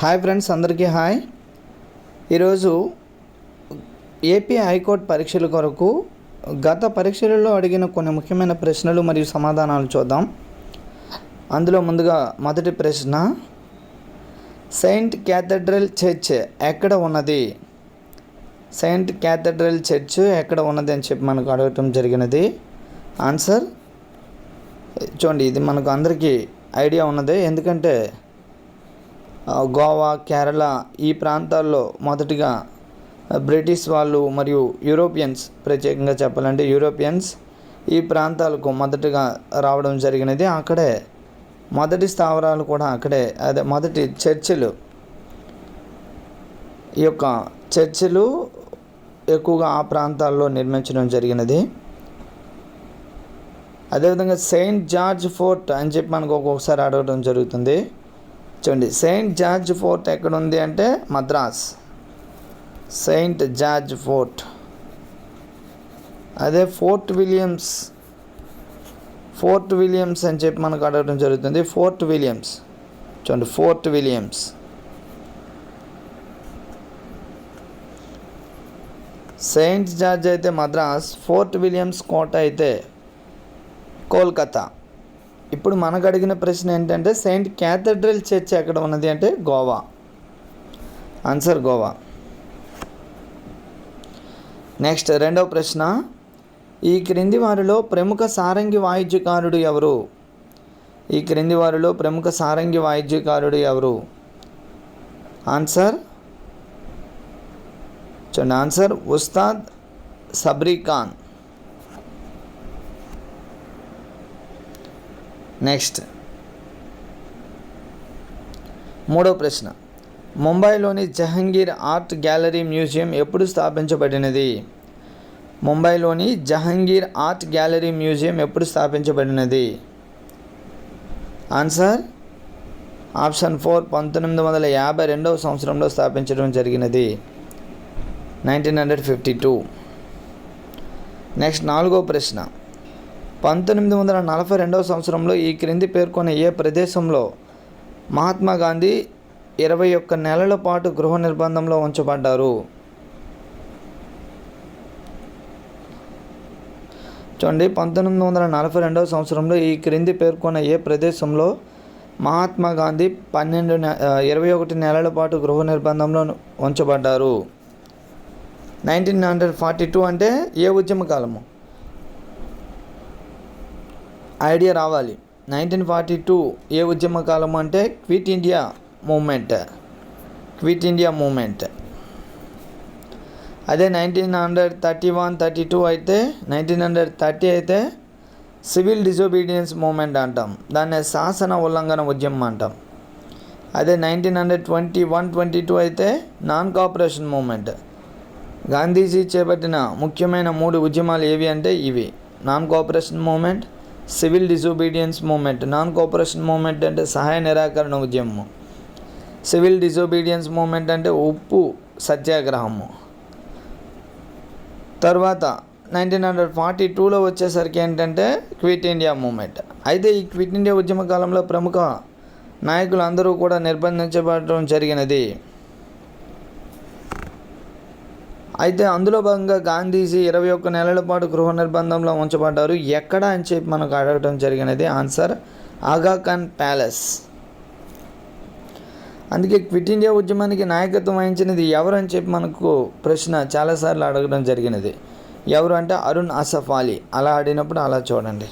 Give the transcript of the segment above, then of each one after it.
Hi friends అందరికీ hi. ఈరోజు AP high court పరీక్షల కొరకు గత పరీక్షలలో అడిగిన కొన్ని ముఖ్యమైన ప్రశ్నలు మరియు సమాధానాలు చూద్దాం. అందులో ముందుగా మొదటి ప్రశ్న సెయింట్ క్యాథడ్రల్ చర్చ్ ఎక్కడ ఉన్నది? సెయింట్ క్యాథడ్రల్ చర్చ్ ఎక్కడ ఉన్నది అని చెప్పి మనకు అడగటం జరిగినది. ఆన్సర్? చూడండి ఇది మనకు అందరికీ ఐడియా ఉన్నది. ఎందుకంటే గోవా కేరళ ఈ ప్రాంతాల్లో మొదటిగా బ్రిటిష్ వాళ్ళు మరియు యూరోపియన్స్ ప్రత్యేకంగా చెప్పాలంటే యూరోపియన్స్ ఈ ప్రాంతాలకు మొదటగా రావడం జరిగినది. అక్కడే మొదటి స్థావరాలు కూడా అక్కడే అదే మొదటి చర్చిలు ఈ యొక్క చర్చిలు ఎక్కువగా ఆ ప్రాంతాల్లో నిర్మించడం జరిగినది. అదేవిధంగా సెయింట్ జార్జ్ ఫోర్ట్ అని చెప్పి మనకు ఒక్కొక్కసారి అడగడం జరుగుతుంది. చూడండి. సెయింట్ జార్జ్ ఫోర్ట్ ఎక్కడ ఉంది అంటే మద్రాస్. సెయింట్ జార్జ్ ఫోర్ట్ అదే ఫోర్ట్ విలియమ్స్ ఫోర్ట్ విలియమ్స్ అని చెప్పి మనకు అడగడం జరుగుతుంది. ఫోర్ట్ విలియమ్స్ చూడండి ఫోర్ట్ విలియమ్స్ సెయింట్ జార్జ్ అయితే మద్రాస్ ఫోర్ట్ విలియమ్స్ కోట అయితే కోల్కతా. ఇప్పుడు మనకు అడిగిన ప్రశ్న ఏంటంటే సెయింట్ క్యాథడ్రల్ చర్చ్ ఎక్కడ ఉన్నది అంటే గోవా. ఆన్సర్ గోవా. నెక్స్ట్ రెండవ ప్రశ్న. ఈ క్రింది వారిలో ప్రముఖ సారంగి వాయిద్యకారుడు ఎవరు? ఈ క్రింది వారిలో ప్రముఖ సారంగి వాయిద్యకారుడు ఎవరు? ఆన్సర్? చూడండి ఆన్సర్ ఉస్తాద్ సబ్రీ ఖాన్. నెక్స్ట్. మూడో ప్రశ్న. ముంబైలోని జహంగీర్ ఆర్ట్ గ్యాలరీ మ్యూజియం ఎప్పుడు స్థాపించబడినది? ముంబైలోని జహంగీర్ ఆర్ట్ గ్యాలరీ మ్యూజియం ఎప్పుడు స్థాపించబడినది? ఆన్సర్? ఆప్షన్ ఫోర్ పంతొమ్మిది వందల యాభై రెండవ సంవత్సరంలో స్థాపించడం జరిగినది. Nineteen hundred fifty two. Next నాలుగో ప్రశ్న. పంతొమ్మిది వందల నలభై రెండవ సంవత్సరంలో ఈ క్రింది పేర్కొన్న ఏ ప్రదేశంలో మహాత్మా గాంధీ ఇరవై ఒక్క నెలల పాటు గృహ నిర్బంధంలో ఉంచబడ్డారు? చూడండి పంతొమ్మిది వందల నలభై రెండవ సంవత్సరంలో ఈ క్రింది పేర్కొన్న ఏ ప్రదేశంలో మహాత్మా గాంధీ పన్నెండు ఇరవై ఒకటి నెలల పాటు గృహ నిర్బంధంలో ఉంచబడ్డారు? నైన్టీన్ హండ్రెడ్ ఫార్టీ టూ అంటే ఏ ఉద్యమ కాలము? ఐడియా రావాలి. నైన్టీన్ ఫార్టీ టూ ఏ ఉద్యమ కాలం అంటే quit India movement quit India movement అదే nineteen hundred thirty one thirty two అయితే నైన్టీన్ హండ్రెడ్ థర్టీ అయితే సివిల్ డిజోబీడియన్స్ మూమెంట్ అంటాం. దాన్ని శాసన ఉల్లంఘన ఉద్యమం అంటాం. అదే nineteen hundred twenty one twenty two అయితే నాన్ కోఆపరేషన్ మూమెంట్ గాంధీజీ చేపట్టిన ముఖ్యమైన మూడు ఉద్యమాలు ఏవి అంటే ఇవి. Non cooperation movement civil disobedience movement non cooperation movement అంటే సహాయ నిరాకరణ ఉద్యమము. సివిల్ డిజోబీడియన్స్ మూమెంట్ అంటే ఉప్పు సత్యాగ్రహము. తర్వాత నైన్టీన్ హండ్రెడ్ ఫార్టీ టూలో వచ్చేసరికి ఏంటంటే క్విట్ ఇండియా మూమెంట్. అయితే ఈ క్విట్ ఇండియా ఉద్యమ కాలంలో ప్రముఖ నాయకులు అందరూ కూడా నిర్బంధించబడటం జరిగినది. అయితే అందులో భాగంగా గాంధీజీ ఇరవై ఒక్క నెలల పాటు గృహ నిర్బంధంలో ఉంచబడ్డారు. ఎక్కడ అని చెప్పి మనకు అడగడం జరిగినది ఆన్సర్ ఆగాఖాన్ ప్యాలెస్. అందుకే క్విట్ ఇండియా ఉద్యమానికి నాయకత్వం వహించినది ఎవరు అని చెప్పి మనకు ప్రశ్న చాలాసార్లు అడగడం జరిగినది. ఎవరు అంటే అరుణ్ అసఫ్ అలీ. అలా ఆడినప్పుడు అలా చూడండి.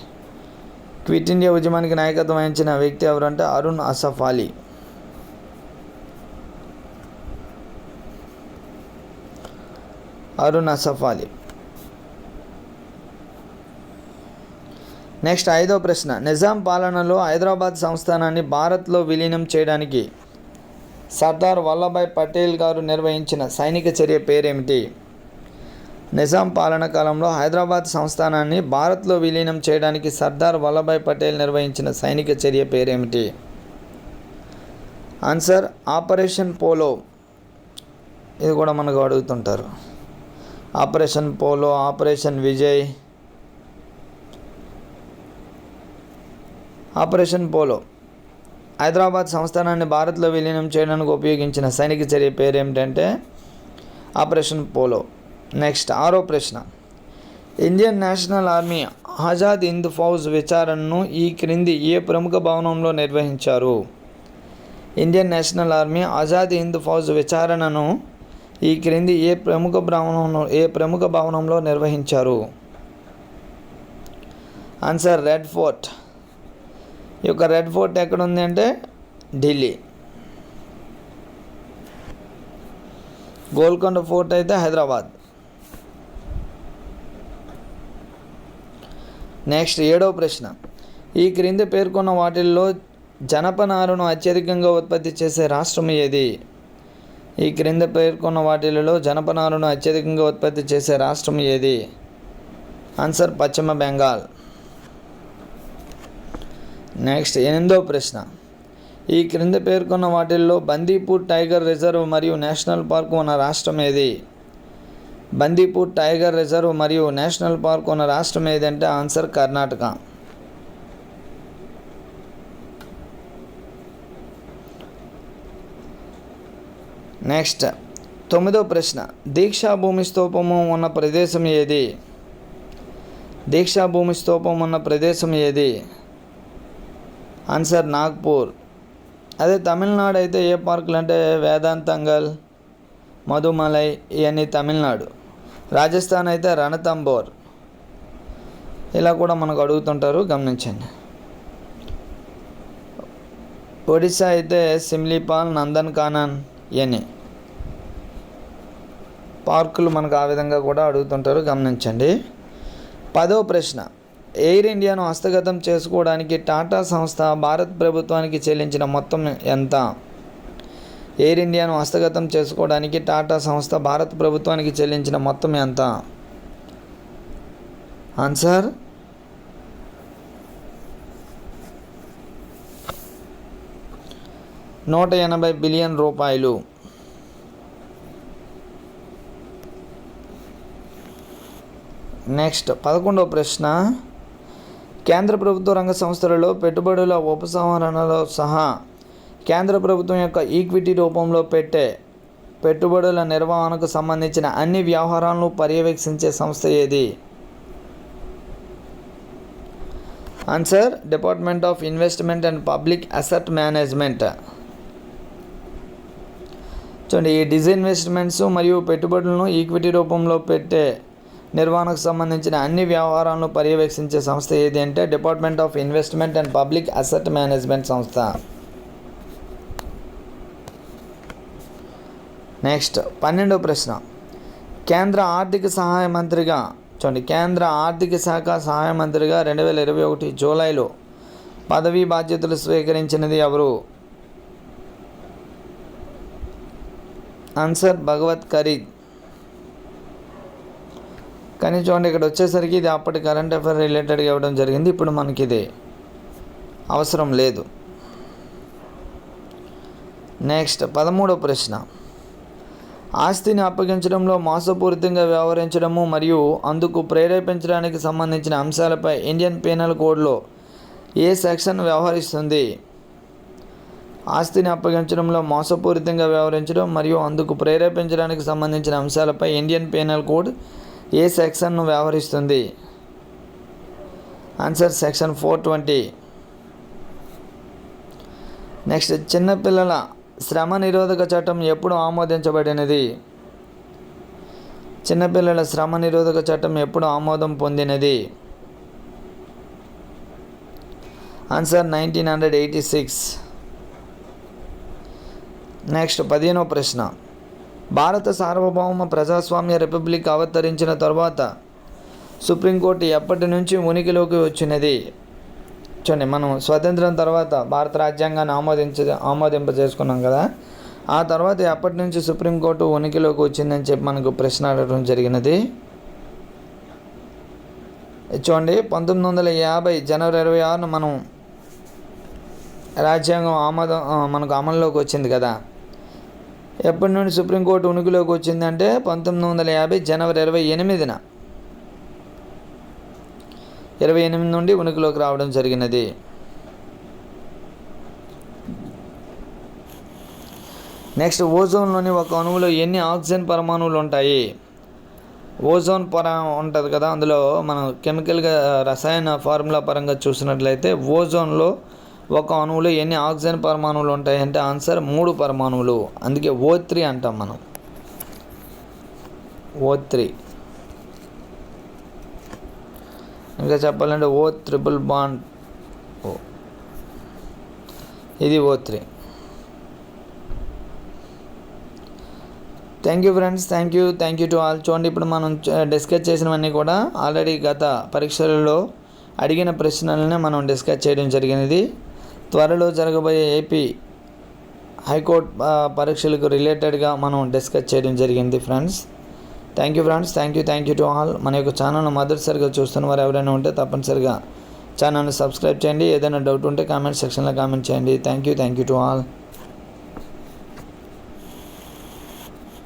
క్విట్ ఇండియా ఉద్యమానికి నాయకత్వం వహించిన వ్యక్తి ఎవరు అంటే అరుణ్ అసఫ్ అలీ. అరుణ్ అసఫ్ అలీ నెక్స్ట్ ఐదో ప్రశ్న. నిజాం పాలనలో హైదరాబాద్ సంస్థానాన్ని భారత్లో విలీనం చేయడానికి సర్దార్ వల్లభాయ్ పటేల్ గారు నిర్వహించిన సైనిక చర్య పేరేమిటి? నిజాం పాలన కాలంలో హైదరాబాద్ సంస్థానాన్ని భారత్లో విలీనం చేయడానికి సర్దార్ వల్లభాయ్ పటేల్ నిర్వహించిన సైనిక చర్య పేరేమిటి? Answer operation polo. ఇది కూడా మనకు అడుగుతుంటారు. Operation polo operation Vijay. Operation polo. Hyderabad సంస్థానాన్ని భారత్లో విలీనం చేయడానికి ఉపయోగించిన సైనిక చర్య పేరు ఏమిటంటే ఆపరేషన్ పోలో. నెక్స్ట్ ఆరో ప్రశ్న. Indian national army Azad Hind Fauj విచారణను ఈ క్రింది ఏ ప్రముఖ భవనంలో నిర్వహించారు? Indian national army Azad Hind Fauj విచారణను ఈ క్రింది ఏ ప్రముఖ భవనంలో ఏ ప్రముఖ భవనంలో నిర్వహించారు? ఆన్సర్ రెడ్ ఫోర్ట్ ఈ యొక్క రెడ్ ఫోర్ట్ ఎక్కడ ఉంది అంటే ఢిల్లీ. గోల్కొండ ఫోర్ట్ అయితే హైదరాబాద్. నెక్స్ట్ ఏడవ ప్రశ్న. ఈ క్రింది పేర్కొన్న వాటిల్లో జనపనారను అత్యధికంగా ఉత్పత్తి చేసే రాష్ట్రం ఏది? ఈ క్రింద పేర్కొన్న వాటిలలో జనపనారను అత్యధికంగా ఉత్పత్తి చేసే రాష్ట్రం ఏది? ఆన్సర్ పశ్చిమ బెంగాల్. నెక్స్ట్ ఎనిమిదో ప్రశ్న. ఈ క్రింద పేర్కొన్న వాటిల్లో బందీపూర్ టైగర్ రిజర్వ్ మరియు నేషనల్ పార్క్ ఉన్న రాష్ట్రం ఏది? బందీపూర్ టైగర్ రిజర్వ్ మరియు నేషనల్ పార్క్ ఉన్న రాష్ట్రం ఏదంటే ఆన్సర్ కర్ణాటక. నెక్స్ట్ తొమ్మిదో ప్రశ్న దీక్షాభూమి స్తూపము ఉన్న ప్రదేశం ఏది? దీక్షాభూమి స్తూపం ఉన్న ప్రదేశం ఏది? ఆన్సర్ నాగ్పూర్. అదే తమిళనాడు అయితే ఏ పార్కులు అంటే వేదాంతంగల్ మధుమలై ఇవన్నీ తమిళనాడు. రాజస్థాన్ అయితే రణతంబోర్. ఇలా కూడా మనకు అడుగుతుంటారు గమనించండి. ఒడిశా అయితే సిమ్లీపాల్ నందన్ కానన్ ఇవన్నీ. పార్కులు మనకు ఆ విధంగా కూడా అడుగుతుంటారు. గమనించండి. పదో ప్రశ్న. ఎయిర్ ఇండియాను హస్తగతం చేసుకోవడానికి టాటా సంస్థ భారత్ ప్రభుత్వానికి చెల్లించిన మొత్తం ఎంత? ఎయిర్ ఇండియాను హస్తగతం చేసుకోవడానికి టాటా సంస్థ భారత ప్రభుత్వానికి చెల్లించిన మొత్తం ఎంత? ఆన్సర్? నూట ఎనభై బిలియన్ రూపాయలు. నెక్స్ట్ పదకొండవ ప్రశ్న. కేంద్ర ప్రభుత్వ రంగ సంస్థలలో పెట్టుబడుల ఉపసంహరణలో సహా కేంద్ర ప్రభుత్వం యొక్క ఈక్విటీ రూపంలో పెట్టే పెట్టుబడుల నిర్వహణకు సంబంధించిన అన్ని వ్యవహారాలను పర్యవేక్షించే సంస్థ ఏది? Answer department of investment and public asset management. చూడండి ఈ డిజిన్వెస్ట్మెంట్స్ మరియు పెట్టుబడులను ఈక్విటీ రూపంలో పెట్టే నిర్వహణకు సంబంధించిన అన్ని వ్యవహారాలను పర్యవేక్షించే సంస్థ ఏది అంటే department of investment and public asset management సంస్థ. నెక్స్ట్ పన్నెండవ ప్రశ్న. కేంద్ర ఆర్థిక సహాయ మంత్రిగా చూడండి కేంద్ర ఆర్థిక శాఖ సహాయ మంత్రిగా రెండు వేల ఇరవై ఒకటి జూలైలో పదవీ బాధ్యతలు స్వీకరించినది ఎవరు? ఆన్సర్ భగవత్ ఖరీద్. కానీ చూడండి ఇక్కడ వచ్చేసరికి ఇది అప్పటి కరెంట్ అఫైర్ రిలేటెడ్గా ఇవ్వడం జరిగింది. ఇప్పుడు మనకి ఇది అవసరం లేదు. నెక్స్ట్ పదమూడవ ప్రశ్న. ఆస్తిని అప్పగించడంలో మోసపూరితంగా వ్యవహరించడము మరియు అందుకు ప్రేరేపించడానికి సంబంధించిన అంశాలపై ఇండియన్ పీనల్ కోడ్లో ఏ సెక్షన్ వ్యవహరిస్తుంది? ఆస్తిని అప్పగించడంలో మోసపూరితంగా వ్యవహరించడం మరియు అందుకు ప్రేరేపించడానికి సంబంధించిన అంశాలపై ఇండియన్ పీనల్ కోడ్ ఏ సెక్షన్ను వ్యవహరిస్తుంది? Answer section four twenty. Next చిన్నపిల్లల శ్రమ నిరోధక చట్టం ఎప్పుడు ఆమోదించబడినది? చిన్నపిల్లల శ్రమ నిరోధక చట్టం ఎప్పుడు ఆమోదం పొందినది? Answer nineteen hundred eighty six. Next పదిహేనో ప్రశ్న. భారత సార్వభౌమ ప్రజాస్వామ్య రిపబ్లిక్ అవతరించిన తర్వాత సుప్రీంకోర్టు ఎప్పటి నుంచి ఉనికిలోకి వచ్చినది? చూడండి మనం స్వతంత్రం తర్వాత భారత రాజ్యాంగాన్ని ఆమోదించ ఆమోదింప చేసుకున్నాం కదా. ఆ తర్వాత ఎప్పటి నుంచి సుప్రీంకోర్టు ఉనికిలోకి వచ్చిందని చెప్పి మనకు ప్రశ్న అడగడం జరిగినది. చూడండి పంతొమ్మిది వందల యాభై జనవరి ఇరవై ఆరున మనం రాజ్యాంగం ఆమోదం మనకు అమల్లోకి వచ్చింది కదా. ఎప్పటి నుండి సుప్రీంకోర్టు ఉనికిలోకి వచ్చిందంటే పంతొమ్మిది వందల యాభై జనవరి ఇరవై ఎనిమిదిన. ఇరవై ఎనిమిది నుండి ఉనికిలోకి రావడం జరిగినది. నెక్స్ట్ ఓజోన్లోని ఒక అణువులో ఎన్ని ఆక్సిజన్ పరమాణువులు ఉంటాయి? ఓజోన్ పొర ఉంటుంది కదా అందులో మనం కెమికల్గా రసాయన ఫార్ములా పరంగా చూసినట్లయితే ఓజోన్లో ఒక అణువులో ఎన్ని ఆక్సిజన్ పరమాణువులు ఉంటాయి అంటే ఆన్సర్ మూడు పరమాణువులు. అందుకే ఓ త్రీ అంటాం మనం. O three. ఇంకా చెప్పాలంటే ఓ త్రిపుల్ బాండ్. ఓ. ఇది O three. Thank you friends thank you thank you to all చూడండి ఇప్పుడు మనం డిస్కస్ చేసినవన్నీ కూడా ఆల్రెడీ గత పరీక్షలలో అడిగిన ప్రశ్నలనే మనం డిస్కస్ చేయడం జరిగినది. త్వరలో జరగబోయే ఏపీ హైకోర్టు పరీక్షలకు రిలేటెడ్గా మనం డిస్కస్ చేయడం జరిగింది friends. Thank you friends. Thank you thank you to all. మన యొక్క ఛానల్ను మొదటిసారిగా చూస్తున్న వారు ఎవరైనా ఉంటే తప్పనిసరిగా ఛానల్ని సబ్స్క్రైబ్ చేయండి. ఏదైనా డౌట్ ఉంటే కామెంట్ సెక్షన్లో కామెంట్ చేయండి. Thank you thank you to all.